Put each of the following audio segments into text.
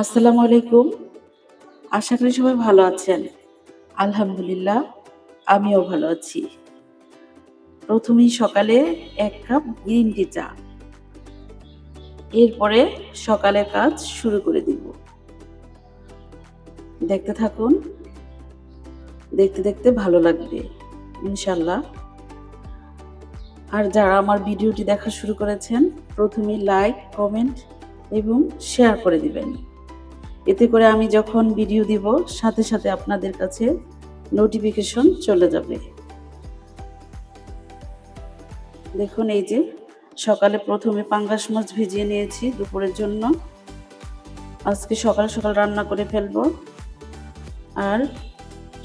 আসসালামু আলাইকুম। আশা করি সবাই ভালো আছেন। আলহামদুলিল্লাহ, আমিও ভালো আছি। প্রথমেই সকালে এক কাপ গ্রিন টি চা। এরপরে সকালের কাজ শুরু করে দিব। দেখতে থাকুন। দেখতে দেখতে ভালো লাগবে ইনশাল্লাহ আর যারা আমার ভিডিওটি দেখা শুরু করেছেন প্রথমেই লাইক, কমেন্ট এবং শেয়ার করে দিবেন। এতে করে আমি যখন ভিডিও দিব, সাথে সাথে আপনাদের কাছে নোটিফিকেশন চলে যাবে। দেখুন এই যে, সকালে প্রথমে পাঙ্গাস মাছ ভিজিয়ে নিয়েছি দুপুরের জন্য। আজকে সকাল সকাল রান্না করে ফেলব। আর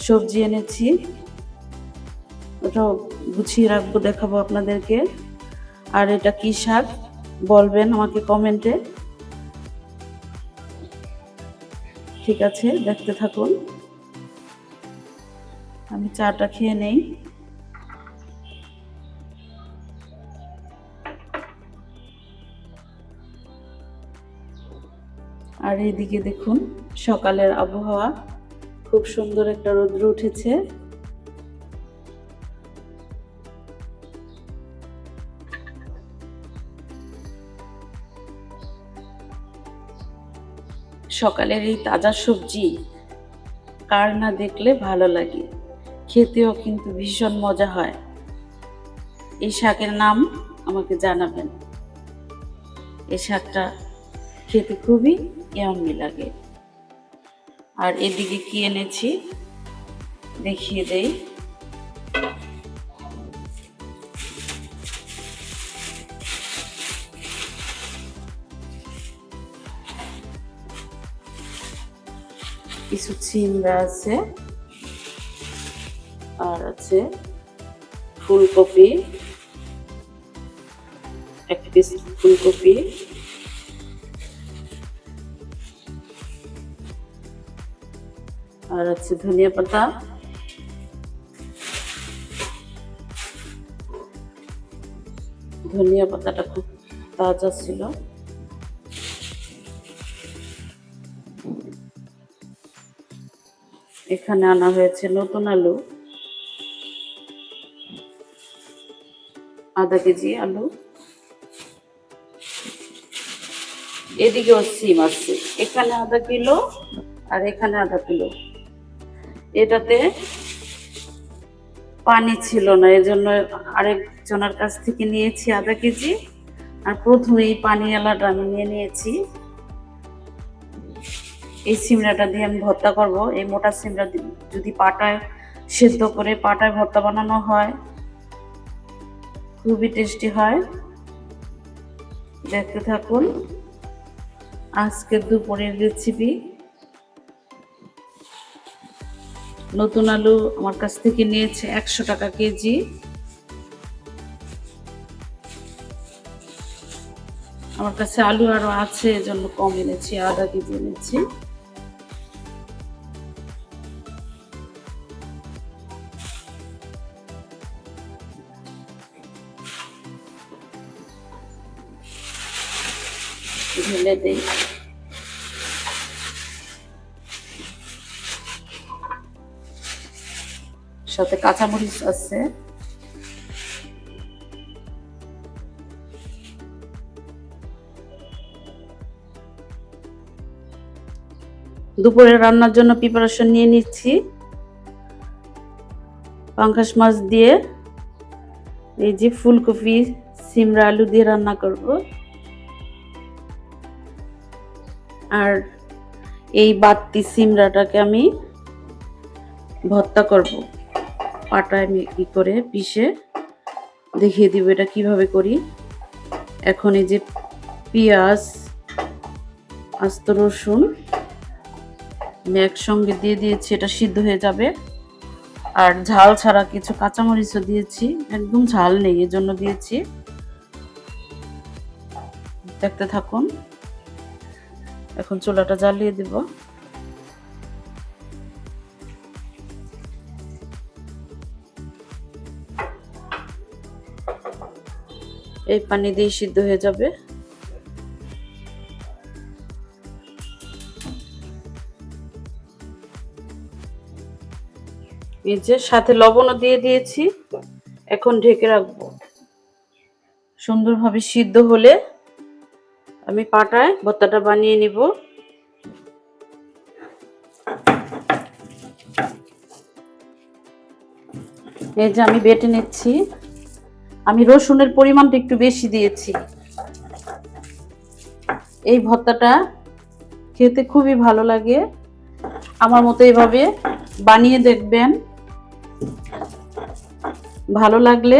সবজি এনেছি। ওটা গুছিয়ে রাখব, দেখাবো আপনাদেরকে। আর এটা কি শাক, বলবেন আমাকে কমেন্টে ঠিক আছে, দেখতে থাকুন। আমি চাটা খেয়ে নেই। আর এইদিকে দেখুন, সকালের আবহাওয়া। খুব সুন্দর একটা রোদ্র উঠেছে। সকালের এই তাজা সবজি কার না দেখলে ভালো লাগে? খেতেও কিন্তু ভীষণ মজা হয়। এই শাকের নাম আমাকে জানাবেন। এই শাকটা খেতে খুবই ইয়াম্মি লাগে। আর এদিকে কি এনেছি? দেখিয়ে দেই। কিছু চিমড়া আছে। আর আছে ফুলকপি। এক পিস ফুলকপি। আর আছে ধনিয়া পাতা। ধনিয়া পাতাটা খুব তাজা ছিল। এখানে আনা হয়েছে নতুন আলু, আধা কেজি আলু। এদিকেও সিম আছে, এখানে আধা কিলো আর এখানে আধা কিলো। এটাতে পানি ছিল না, এজন্য আরেকজনের কাছ থেকে নিয়েছি আধা কেজি। আর প্রথমে এই পানি আলাটা আমি নিয়ে নিয়েছি। এই সিমড়াটা দিয়ে আমি ভর্তা করব। এই মোটা সিমড়া যদি পাটায় সেদ্ধ করে পাটায় ভর্তা বানানো হয়, খুবই টেস্টি হয়। দেখতে থাকুন। আজকে দুপুরের রেসিপি নতুন আলু আমার কাছ থেকে নিয়েছে একশো টাকা কেজি। আমার কাছে আলু আরও আছে, এজন্য কম এনেছি, আধা কেজি এনেছি। ঢেলে দেই। সাথে কাঁচামরিচ আছে। দুপুরে রান্নার জন্য প্রিপারেশন নিয়ে নিচ্ছি। পাঙ্কাশ মাছ দিয়ে এই যে ফুলকপি, সিমড়া, আলু দিয়ে রান্না করব। আর এই বাড়তি সিমড়াটাকে আমি ভর্তা করব। পাটায় কি করে পিষে দেখিয়ে দিব এটা কীভাবে করি। এখন এই যে পেঁয়াজ, আস্ত রসুন, আমি একসঙ্গে দিয়ে দিয়েছি, এটা সিদ্ধ হয়ে যাবে। আর ঝাল ছাড়া কিছু কাঁচামরিচও দিয়েছি, একদম ঝাল নেই, এজন্য দিয়েছি। দেখতে থাকুন। এখন চুলাটা জ্বালিয়ে দিব। এই পানি দিয়ে সিদ্ধ হয়ে যাবে। এই যে সাথে লবণও দিয়ে দিয়েছি, এখন ঢেকে রাখব। সুন্দরভাবে সিদ্ধ হলে আমি পাটায় ভর্তাটা বানিয়ে নিব। এই যে আমি বেটে নিচ্ছি। আমি রসুনের পরিমাণটা একটু বেশি দিয়েছি। এই ভর্তাটা খেতে খুবই ভালো লাগে। আমার মতো এভাবে বানিয়ে দেখবেন। ভালো লাগলে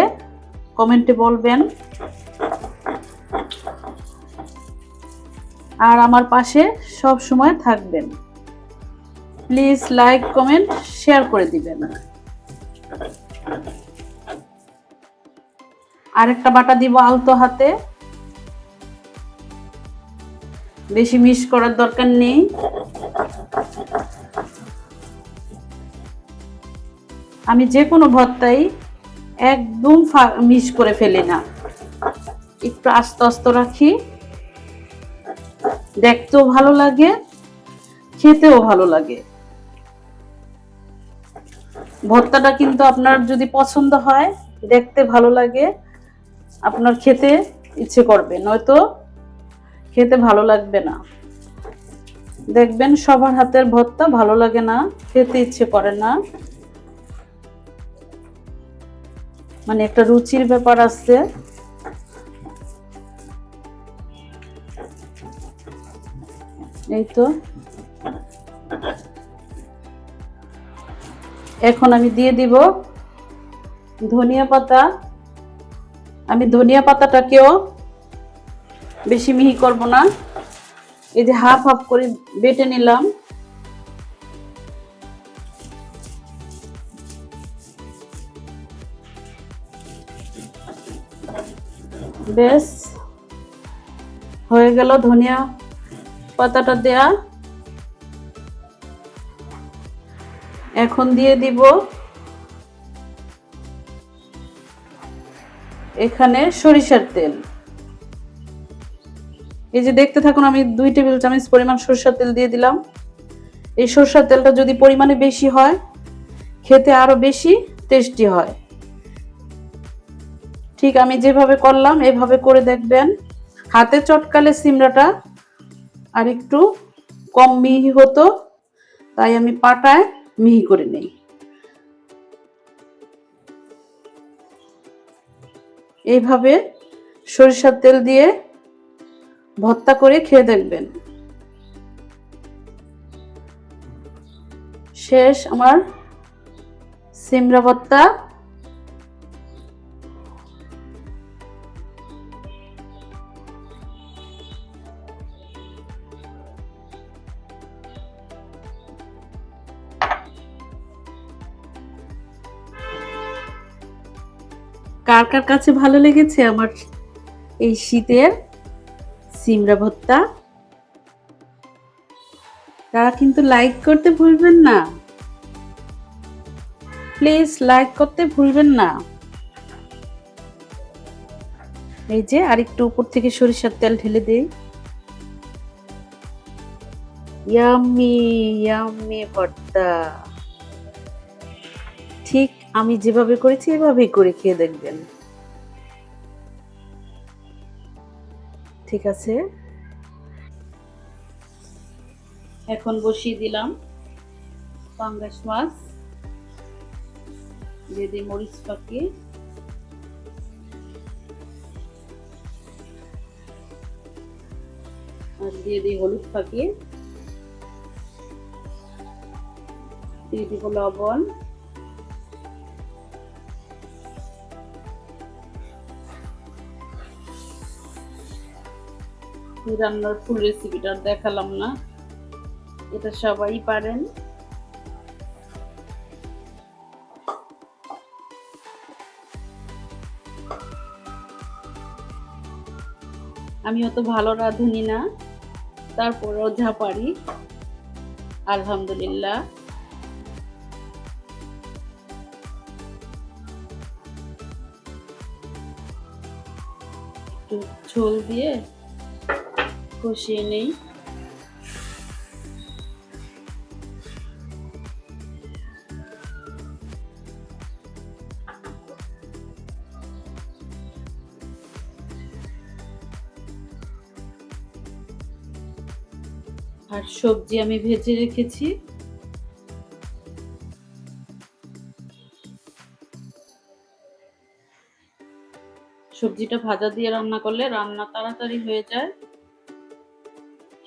কমেন্টে বলবেন। আর আমার পাশে সব সময় থাকবেন। প্লিজ লাইক কমেন্ট শেয়ার করে দিবেন। আরেকটা বাটা দিব আলতো হাতে। বেশি মিস করার দরকার নেই। আমি যে কোনো ভর্তাই একদম মিস করে ফেলি না। একটু আস্তে আস্তে রাখি। দেখতেও ভালো লাগে, খেতেও ভালো লাগে। ভর্তাটা কিন্তু আপনার যদি পছন্দ হয়, দেখতে ভালো লাগে, আপনার খেতে ইচ্ছে করবে, নয়তো খেতে ভালো লাগবে না। দেখবেন সবার হাতের ভর্তা ভালো লাগে না, খেতে ইচ্ছে করে না। মানে একটা রুচির ব্যাপার আছে। এই তো। এখন আমি দিয়ে দিব ধনিয়া পাতা। আমি ধনিয়া পাতাটাকেও বেশি মিহি করব না। এই যে হাফ হাফ করে বেটে নিলাম। বেশ। হয়ে গেল ধনিয়া পাতাটা দেয়া। এখন দিয়ে দিব এখানে সরিষার তেল। এই যে দেখতে থাকুন, আমি দুই টেবিল চামচ পরিমাণ সরষার তেল দিয়ে দিলাম। এই সরষার তেলটা যদি পরিমাণে বেশি হয়, খেতে আরও বেশি টেস্টি হয়। ঠিক আমি যেভাবে করলাম, এভাবে করে দেখবেন। হাতে চটকালে সিমড়াটা আর একটু কম মিহি হতো, তাই আমি পাটায় মিহি করে নেই। এইভাবে সরিষার তেল দিয়ে ভর্তা করে খেয়ে দেখবেন। শেষ আমার সিমরা ভর্তা। কার কার কাছে ভালো লেগেছে আমার এই শীতের সিমরা ভর্তা তারা কিন্তু লাইক করতে ভুলবেন না। প্লিজ লাইক করতে ভুলবেন না। এই যে আরেকটু উপর থেকে সরিষার তেল ঢেলে দেই। ইয়াম্মি ইয়াম্মি ভর্তা। আমি যেভাবে করেছি, এভাবেই করে খেয়ে দেখবেন। ঠিক আছে? এখন বসিয়ে দিলাম পাঙ্গাস মাছ, দিয়ে মরিচ পাকিয়ে আর দিয়ে দিই হলুদ পাকিয়ে দিয়ে দিব লবণ। রান্নার ফুল রেসিপিটা দেখালাম না। এটা সবাই পারেন। আমি অত ভালো রাঁধুনি না। তারপরেও যা পারি। আলহামদুলিল্লাহ। একটু ঝোল দিয়ে কষিয়ে নেই। আর সবজি আমি ভেজে রেখেছি। সবজিটা ভাজা দিয়ে রান্না করলে রান্না তাড়াতাড়ি হয়ে যায়।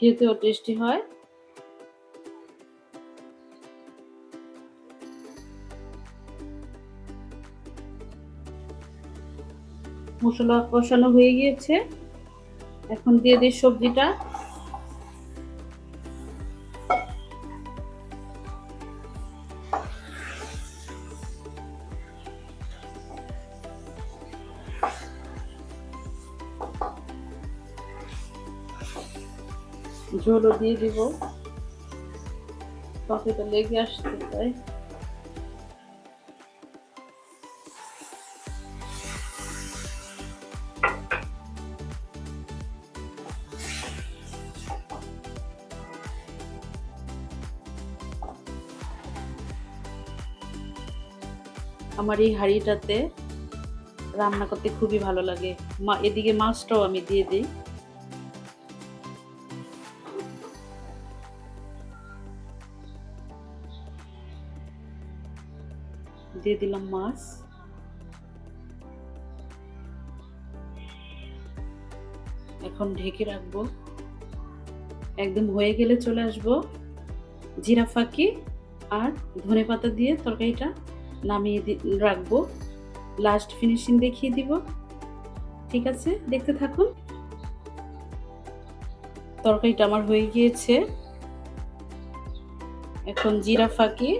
খেতেও টেস্টি হয়। মশলা কষানো হয়ে গিয়েছে। এখন দিয়ে দিই সবজিটা। ঝোলও দিয়ে দিব। ততটা লেগে আসতে তাই। আমার এই হাঁড়িটাতে রান্না করতে খুবই ভালো লাগে। মা, এদিকে মাছটাও আমি দিয়ে দিই। দিয়ে দিলাম মাছ। এখন ঢেকে রাখব। একদম হয়ে গেলে চলে আসব। জিরা ফাঁকি আর ধনে পাতা দিয়ে তরকারিটা নামিয়ে রাখব। লাস্ট ফিনিশিং দেখিয়ে দিব। ঠিক আছে? দেখতে থাকুন। তরকারিটা আমার হয়ে গিয়েছে। এখন জিরা ফাঁকি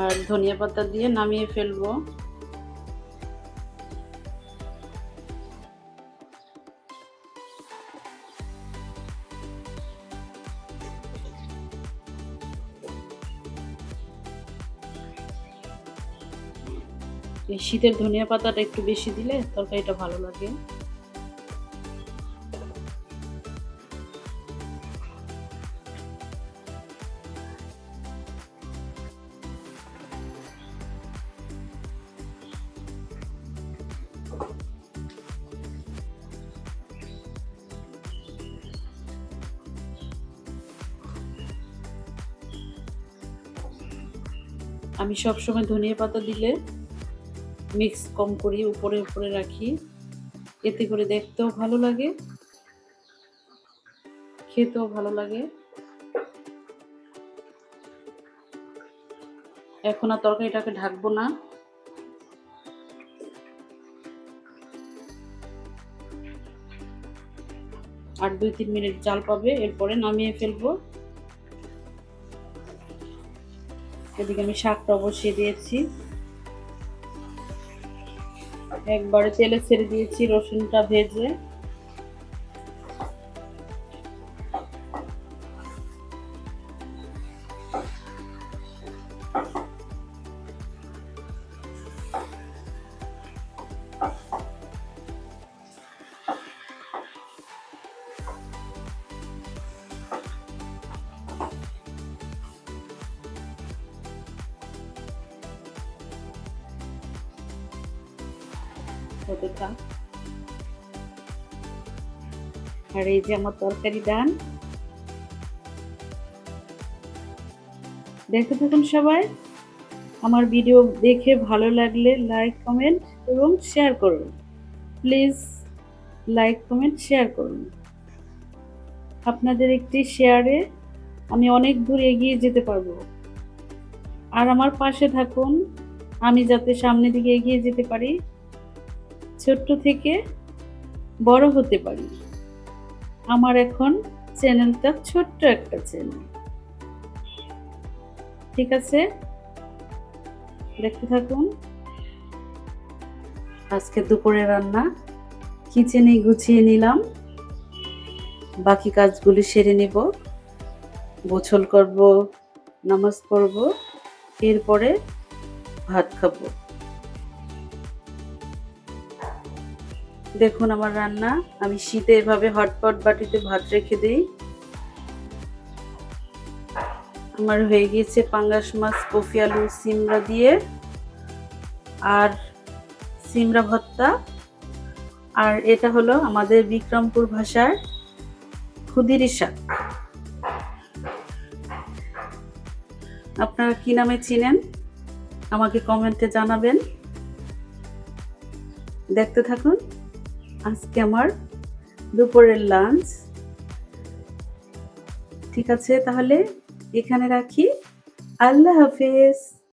আর ধনিয়া পাতা দিয়ে নামিয়ে ফেলব। শীতের ধনিয়া পাতাটা একটু বেশি দিলে তরকারিটা ভালো লাগে। আমি সবসময় ধনিয়া পাতা দিলে মিক্স কম করি, উপরে উপরে রাখি। এতে করে দেখতেও ভালো লাগে, খেতেও ভালো লাগে। এখন আর তরকারিটাকে ঢাকবো না। আর দুই তিন মিনিট জাল পাবে, এরপরে নামিয়ে ফেলব। এদিকে আমি শাকটা বসিয়ে দিয়েছি। একবারে তেলে ছেড়ে দিয়েছি রসুনটা ভেজে। থাক আর এই যে আমার তরকারি ডান। দেখতে থাকুন সবাই। আমার ভিডিও দেখে ভালো লাগলে লাইক কমেন্ট এবং শেয়ার করুন। প্লিজ লাইক কমেন্ট শেয়ার করুন। আপনাদের একটি শেয়ারে আমি অনেক দূর এগিয়ে যেতে পারব। আর আমার পাশে থাকুন। আমি যাতে সামনের দিকে এগিয়ে যেতে পারি। ছোট্ট থেকে বড় হতে পারি। আমার এখন চ্যানেলটা ছোট্ট একটা চ্যানেল। ঠিক আছে? দেখতে থাকুন। আজকে দুপুরে রান্না কিচেনে গুছিয়ে নিলাম। বাকি কাজগুলি সেরে নেব। গোছল করব, নামাজ পড়ব, এরপরে ভাত খাব। দেখুন আমার রান্না। আমি শীতে এভাবে হটপট বাটিতে ভাত রেখে দিই। আমার হয়ে গিয়েছে পাঙ্গাস মাছ, কফি আলু সিমড়া দিয়ে। আর সিমড়া ভত্তা আর এটা হলো আমাদের বিক্রমপুর ভাষার খুদিরি শাক। আপনারা কি নামে চিনেন? আমাকে কমেন্টে জানাবেন। দেখতে থাকুন। আজকে আমার দুপুরের লাঞ্চ ঠিক আছে তাহলে এখানে রাখি। আল্লাহ হাফেজ।